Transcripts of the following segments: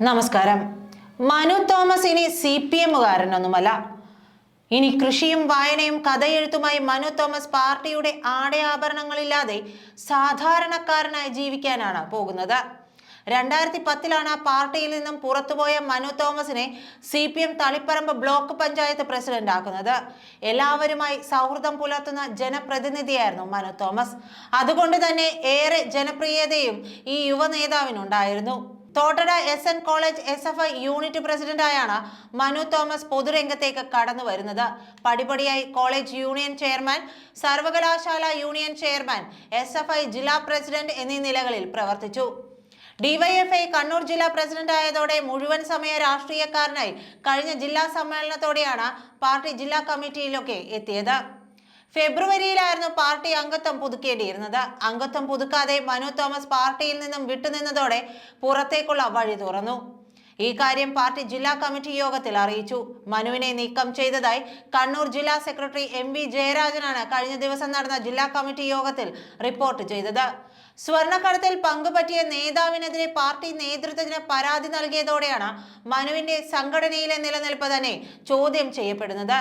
നമസ്കാരം. മനു തോമസ് ഇനി C P എമ്മുകാരനൊന്നുമല്ല. ഇനി കൃഷിയും വായനയും കഥയെഴുത്തുമായി മനു തോമസ് പാർട്ടിയുടെ ആടയാഭരണങ്ങളില്ലാതെ സാധാരണക്കാരനായി ജീവിക്കാനാണ് പോകുന്നത്. രണ്ടായിരത്തി പത്തിലാണ് പാർട്ടിയിൽ നിന്നും പുറത്തുപോയ മനു തോമസിനെ C P M Taliparamba block panchayat president ആക്കുന്നത് എല്ലാവരുമായി സൗഹൃദം പുലർത്തുന്ന ജനപ്രതിനിധിയായിരുന്നു മനു തോമസ്. അതുകൊണ്ട് തന്നെ ഏറെ ജനപ്രിയതയും ഈ യുവ നേതാവിനുണ്ടായിരുന്നു Thottada S N college S F I unit പ്രസിഡന്റായാണ് Manu Thomas പൊതുരംഗത്തേക്ക് കടന്നു വരുന്നത്. പടിപടിയായി കോളേജ് യൂണിയൻ ചെയർമാൻ സർവകലാശാല union chairman S F I ജില്ലാ പ്രസിഡന്റ് എന്നീ നിലകളിൽ പ്രവർത്തിച്ചു. ഡിവൈഎഫ്ഐ കണ്ണൂർ ജില്ലാ പ്രസിഡന്റ് ആയതോടെ മുഴുവൻ സമയ രാഷ്ട്രീയക്കാരനായി കഴിഞ്ഞ ജില്ലാ സമ്മേളനത്തോടെയാണ് പാർട്ടി ജില്ലാ കമ്മിറ്റിയിലൊക്കെ എത്തിയത്. ഫെബ്രുവരിയിലായിരുന്നു പാർട്ടി അംഗത്വം പുതുക്കേണ്ടിയിരുന്നത്. അംഗത്വം പുതുക്കാതെ മനു തോമസ് പാർട്ടിയിൽ നിന്നും വിട്ടുനിന്നതോടെ പുറത്തേക്കുള്ള വഴി തുറന്നു. ഈ കാര്യം പാർട്ടി ജില്ലാ കമ്മിറ്റി യോഗത്തിൽ അറിയിച്ചു. മനുവിനെ നീക്കം ചെയ്തതായി കണ്ണൂർ ജില്ലാ സെക്രട്ടറി എം വി ജയരാജനാണ് കഴിഞ്ഞ ദിവസം നടന്ന ജില്ലാ കമ്മിറ്റി യോഗത്തിൽ റിപ്പോർട്ട് ചെയ്തത്. സ്വർണക്കടത്തിൽ പങ്കുപറ്റിയ നേതാവിനെതിരെ പാർട്ടി നേതൃത്വത്തിന് പരാതി നൽകിയതോടെയാണ് മനുവിന്റെ സംഘടനയിലെ നിലനിൽപ്പ് തന്നെ ചോദ്യം ചെയ്യപ്പെടുന്നത്.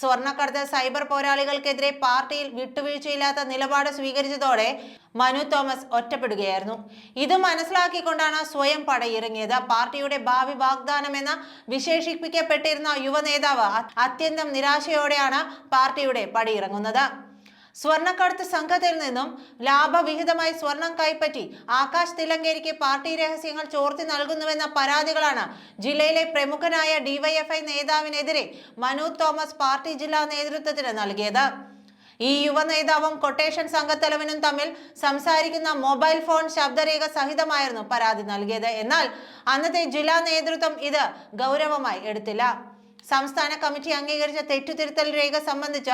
സ്വർണക്കടത്ത് സൈബർ പോരാളികൾക്കെതിരെ പാർട്ടിയിൽ വിട്ടുവീഴ്ചയില്ലാത്ത നിലപാട് സ്വീകരിച്ചതോടെ മനു തോമസ് ഒറ്റപ്പെടുകയായിരുന്നു. ഇത് മനസ്സിലാക്കിക്കൊണ്ടാണ് സ്വയം പടയിറങ്ങിയത്. പാർട്ടിയുടെ ഭാവി വാഗ്ദാനം വാഗ്ദാനമെന്ന് വിശേഷിപ്പിക്കപ്പെട്ടിരുന്ന യുവനേതാവ് അത്യന്തം നിരാശയോടെയാണ് പാർട്ടിയുടെ പടിയിറങ്ങുന്നത്. സ്വർണക്കടത്ത് സംഘത്തിൽ നിന്നും ലാഭവിഹിതമായി സ്വർണം കൈപ്പറ്റി ആകാശ് തിലങ്കേരിക്ക് പാർട്ടി രഹസ്യങ്ങൾ ചോർത്തി നൽകുന്നുവെന്ന പരാതികളാണ് ജില്ലയിലെ പ്രമുഖനായ ഡിവൈഎഫ്ഐ നേതാവിനെതിരെ മനു തോമസ് പാർട്ടി ജില്ലാ നേതൃത്വത്തിന് നൽകിയത്. ഈ യുവ നേതാവും കൊട്ടേഷൻ സംഘത്തലവനും തമ്മിൽ സംസാരിക്കുന്ന മൊബൈൽ ഫോൺ ശബ്ദരേഖ സഹിതമായിരുന്നു പരാതി നൽകിയത്. എന്നാൽ അന്നത്തെ ജില്ലാ നേതൃത്വം ഇത് ഗൗരവമായി എടുത്തില്ല. സംസ്ഥാന കമ്മിറ്റി അംഗീകരിച്ച തെറ്റുതിരുത്തൽ രേഖ സംബന്ധിച്ച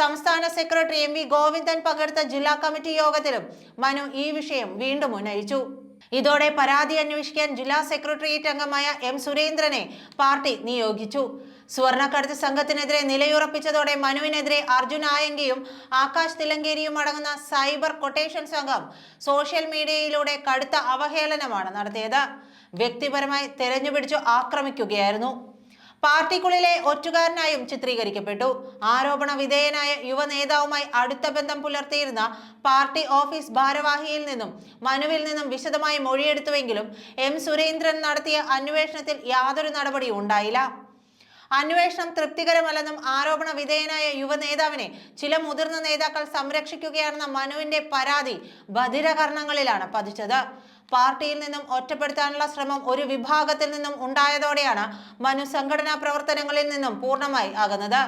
സംസ്ഥാന സെക്രട്ടറി എം വി ഗോവിന്ദൻ പങ്കെടുത്ത ജില്ലാ കമ്മിറ്റി യോഗത്തിലും മനു ഈ വിഷയം വീണ്ടും ഉന്നയിച്ചു. ഇതോടെ പരാതി അന്വേഷിക്കാൻ ജില്ലാ സെക്രട്ടേറിയറ്റ് അംഗമായ എം സുരേന്ദ്രനെ പാർട്ടി നിയോഗിച്ചു. സ്വർണക്കടത്ത് സംഘത്തിനെതിരെ നിലയുറപ്പിച്ചതോടെ മനുവിനെതിരെ അർജുൻ ആയങ്കിയും ആകാശ് തിലങ്കേരിയും അടങ്ങുന്ന സൈബർ കൊട്ടേഷൻ സംഘം സോഷ്യൽ മീഡിയയിലൂടെ കടുത്ത അവഹേളനമാണ് നടത്തിയത്. വ്യക്തിപരമായി തെരഞ്ഞുപിടിച്ചു ആക്രമിക്കുകയായിരുന്നു. പാർട്ടിക്കുള്ളിലെ ഒറ്റുകാരനായും ചിത്രീകരിക്കപ്പെട്ടു. ആരോപണ വിധേയനായ യുവ നേതാവുമായി അടുത്ത ബന്ധം പുലർത്തിയിരുന്ന പാർട്ടി ഓഫീസ് ഭാരവാഹിയിൽ നിന്നും മനുവിൽ നിന്നും വിശദമായി മൊഴിയെടുത്തുവെങ്കിലും എം സുരേന്ദ്രൻ നടത്തിയ അന്വേഷണത്തിൽ യാതൊരു നടപടിയും ഉണ്ടായില്ല. അന്വേഷണം തൃപ്തികരമല്ലെന്നും ആരോപണ വിധേയനായ യുവ നേതാവിനെ ചില മുതിർന്ന നേതാക്കൾ സംരക്ഷിക്കുകയാണെന്ന മനുവിന്റെ പരാതി ബധിരകർണങ്ങളിലാണ് പതിച്ചത്. പാർട്ടിയിൽ നിന്നും ഒറ്റപ്പെടുത്താനുള്ള ശ്രമം ഒരു വിഭാഗത്തിൽ നിന്നും ഉണ്ടായതോടെയാണ് മനു സംഘടനാ പ്രവർത്തനങ്ങളിൽ നിന്നും പൂർണമായി അകന്നത്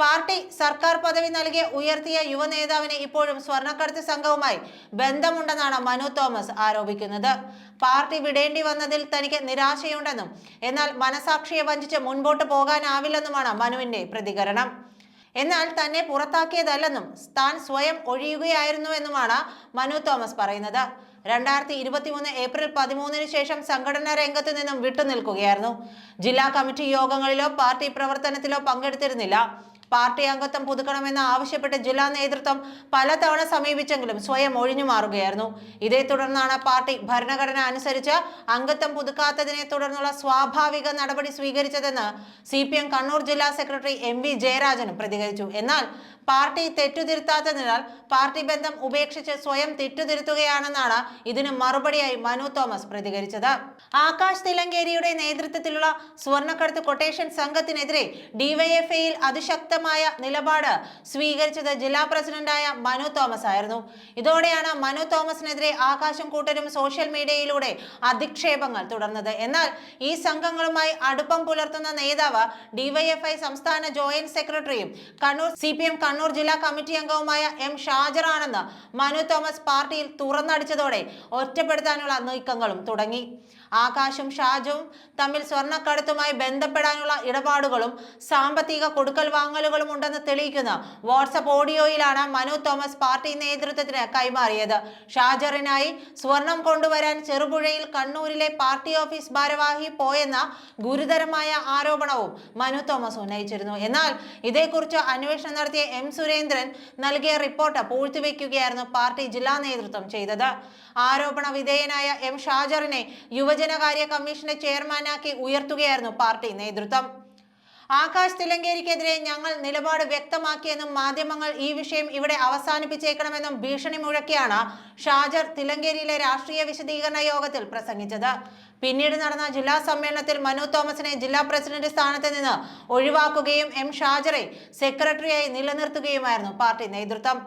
പാർട്ടി സർക്കാർ പദവി നൽകിയ ഉയർത്തിയ യുവ നേതാവിന് ഇപ്പോഴും സ്വർണക്കടത്ത് സംഘവുമായി ബന്ധമുണ്ടെന്നാണ് മനു തോമസ് ആരോപിക്കുന്നത്. പാർട്ടി വിടേണ്ടി വന്നതിൽ തനിക്ക് നിരാശയുണ്ടെന്നും എന്നാൽ മനസാക്ഷിയെ വഞ്ചിച്ച് മുൻപോട്ട് പോകാനാവില്ലെന്നുമാണ് മനുവിന്റെ പ്രതികരണം. എന്നാൽ തന്നെ പുറത്താക്കിയതല്ലെന്നും താൻ സ്വയം ഒഴിയുകയായിരുന്നുവെന്നുമാണ് മനു തോമസ് പറയുന്നത്. രണ്ടായിരത്തി ഇരുപത്തിമൂന്ന് ഏപ്രിൽ പതിമൂന്നിന് ശേഷം സംഘടനാ രംഗത്ത് നിന്നും വിട്ടുനിൽക്കുകയായിരുന്നു. ജില്ലാ കമ്മിറ്റി യോഗങ്ങളിലോ പാർട്ടി പ്രവർത്തനത്തിലോ പങ്കെടുത്തിരുന്നില്ല. പാർട്ടി അംഗത്വം പുതുക്കണമെന്ന് ആവശ്യപ്പെട്ട് ജില്ലാ നേതൃത്വം പലതവണ സമീപിച്ചെങ്കിലും സ്വയം ഒഴിഞ്ഞു മാറുകയായിരുന്നു. ഇതേ തുടർന്നാണ് പാർട്ടി ഭരണഘടന അനുസരിച്ച് അംഗത്വം പുതുക്കാത്തതിനെ തുടർന്നുള്ള സ്വാഭാവിക നടപടി സ്വീകരിച്ചതെന്ന് സി പി എം കണ്ണൂർ ജില്ലാ സെക്രട്ടറി എം വി ജയരാജനും പ്രതികരിച്ചു. എന്നാൽ പാർട്ടി തെറ്റുതിരുത്താത്തതിനാൽ പാർട്ടി ബന്ധം ഉപേക്ഷിച്ച് സ്വയം തെറ്റുതിരുത്തുകയാണെന്നാണ് ഇതിന് മറുപടിയായി മനു തോമസ് പ്രതികരിച്ചത്. ആകാശ് തിലങ്കേരിയുടെ നേതൃത്വത്തിലുള്ള സ്വർണക്കടത്ത് കൊട്ടേഷൻ സംഘത്തിനെതിരെ ഡിവൈഎഫ്ഐയിൽ അതിശക്തമായ നിലപാട് സ്വീകരിച്ചത് ജില്ലാ പ്രസിഡന്റായ മനു തോമസ് ആയിരുന്നു. ഇതോടെയാണ് മനു തോമസിനെതിരെ ആകാശം കൂട്ടരും സോഷ്യൽ മീഡിയയിലൂടെ അധിക്ഷേപങ്ങൾ തുടർന്നത്. എന്നാൽ ഈ സംഘങ്ങളുമായി അടുപ്പം പുലർത്തുന്ന നേതാവ് ഡിവൈഎഫ്ഐ സംസ്ഥാന ജോയിന്റ് സെക്രട്ടറിയും Kannur C P M Kannur ജില്ലാ കമ്മിറ്റി അംഗവുമായ എം ഷാജറാണെന്ന് മനു തോമസ് പാർട്ടിയിൽ തുറന്നടിച്ചതോടെ ഒറ്റപ്പെടുത്താനുള്ള നീക്കങ്ങളും തുടങ്ങി. ആകാശും ഷാജും തമ്മിൽ സ്വർണക്കടത്തുമായി ബന്ധപ്പെടാനുള്ള ഇടപാടുകളും സാമ്പത്തിക കൊടുക്കൽ വാങ്ങലുകളും ഉണ്ടെന്ന് തെളിയിക്കുന്ന. വാട്സപ്പ് ഓഡിയോയിലാണ് മനു തോമസ് പാർട്ടി നേതൃത്വത്തിന് കൈമാറിയത്. ഷാജറിനായി സ്വർണം കൊണ്ടുവരാൻ ചെറുപുഴയിൽ കണ്ണൂരിലെ പാർട്ടി ഓഫീസ് ഭാരവാഹി പോയെന്ന ഗുരുതരമായ ആരോപണവും മനു തോമസ് ഉന്നയിച്ചിരുന്നു. എന്നാൽ ഇതേക്കുറിച്ച് അന്വേഷണം നടത്തിയ എം സുരേന്ദ്രൻ നൽകിയ റിപ്പോർട്ട് പൂഴ്ത്തിവെക്കുകയായിരുന്നു പാർട്ടി ജില്ലാ നേതൃത്വം ചെയ്തത്. ആരോപണ വിധേയനായ എം ഷാജറിനെ യുവജനകാര്യ കമ്മീഷന്റെ ചെയർമാനാക്കി ഉയർത്തുകയായിരുന്നു പാർട്ടി നേതൃത്വം. ആകാശ് തിലങ്കേരിക്കെതിരെ ഞങ്ങൾ നിലപാട് വ്യക്തമാക്കിയെന്നും മാധ്യമങ്ങൾ ഈ വിഷയം ഇവിടെ അവസാനിപ്പിച്ചേക്കണമെന്നും ഭീഷണി മുഴക്കിയാണ് ഷാജർ തിലങ്കേരിയിലെ രാഷ്ട്രീയ വിശദീകരണ യോഗത്തിൽ പ്രസംഗിച്ചത്. പിന്നീട് നടന്ന ജില്ലാ സമ്മേളനത്തിൽ മനു തോമസിനെ ജില്ലാ പ്രസിഡന്റ് സ്ഥാനത്ത് നിന്ന് ഒഴിവാക്കുകയും എം ഷാജറെ സെക്രട്ടറിയായി നിലനിർത്തുകയുമായിരുന്നു പാർട്ടി നേതൃത്വം.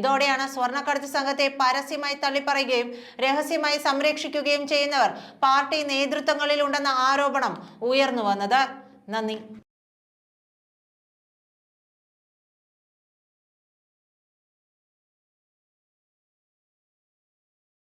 ഇതോടെയാണ് സ്വർണക്കടത്ത് സംഘത്തെ പരസ്യമായി തള്ളിപ്പറയുകയും രഹസ്യമായി സംരക്ഷിക്കുകയും ചെയ്യുന്നവർ പാർട്ടി നേതൃത്വങ്ങളിലുണ്ടെന്ന ആരോപണം ഉയർന്നു വന്നത് നന്ദി.